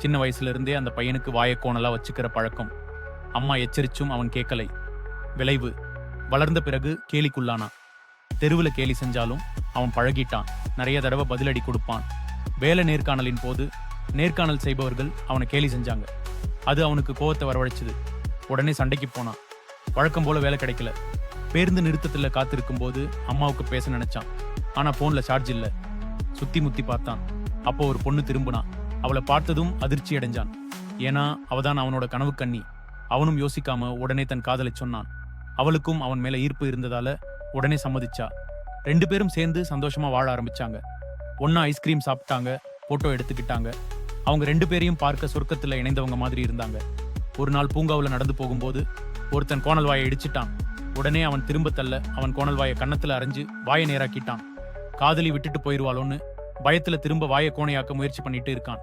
சின்ன வயசுல இருந்தே அந்த பையனுக்கு வாயக்கோணலா வச்சுக்கிற பழக்கம். அம்மா எச்சரிச்சும் அவன் கேட்கலை. விளைவு. வளர்ந்த பிறகு கேலிக்குள்ளானா. தெருவில் கேலி செஞ்சாலும் அவன் பழகிட்டான். நிறைய தடவை பதிலடி கொடுப்பான். வேலை நேர்காணலின் போது நேர்காணல் செய்பவர்கள் அவனை கேலி செஞ்சாங்க. அது அவனுக்கு கோவத்தை வரவழைச்சது. உடனே சண்டைக்கு போனான். வழக்கம் போல வேலை கிடைக்கல. பேருந்து நிறுத்தத்தில் காத்திருக்கும் போது அம்மாவுக்கு பேச நினைச்சான். ஆனால் ஃபோனில் சார்ஜ் இல்லை. சுத்தி முத்தி பார்த்தான். அப்போ ஒரு பொண்ணு திரும்பினான் அவளை பார்த்ததும் அதிர்ச்சி அடைஞ்சான். ஏன்னா அவதான் அவனோட கனவு கண்ணி. அவனும் யோசிக்காம உடனே தன் காதலை சொன்னான். அவளுக்கும் அவன் மேல ஈர்ப்பு இருந்ததால உடனே சம்மதிச்சா. ரெண்டு பேரும் சேர்ந்து சந்தோஷமா வாழ ஆரம்பிச்சாங்க. ஒன்னா ஐஸ்கிரீம் சாப்பிட்டாங்க போட்டோ எடுத்துக்கிட்டாங்க. அவங்க ரெண்டு பேரையும் பார்க்க சொர்க்கத்துல இணைந்தவங்க மாதிரி இருந்தாங்க. ஒரு நாள் பூங்காவில் நடந்து போகும்போது ஒருத்தன் கோணல் வாயை இடிச்சிட்டான். உடனே அவன் திரும்ப தள்ள அவன் கோணல் வாயை கன்னத்துல அரைஞ்சு வாயை நேராக்கிட்டான். காதலி விட்டுட்டு போயிருவாளோன்னு பயத்துல திரும்ப வாய கோணையாக்க முயற்சி பண்ணிட்டு இருக்கான்.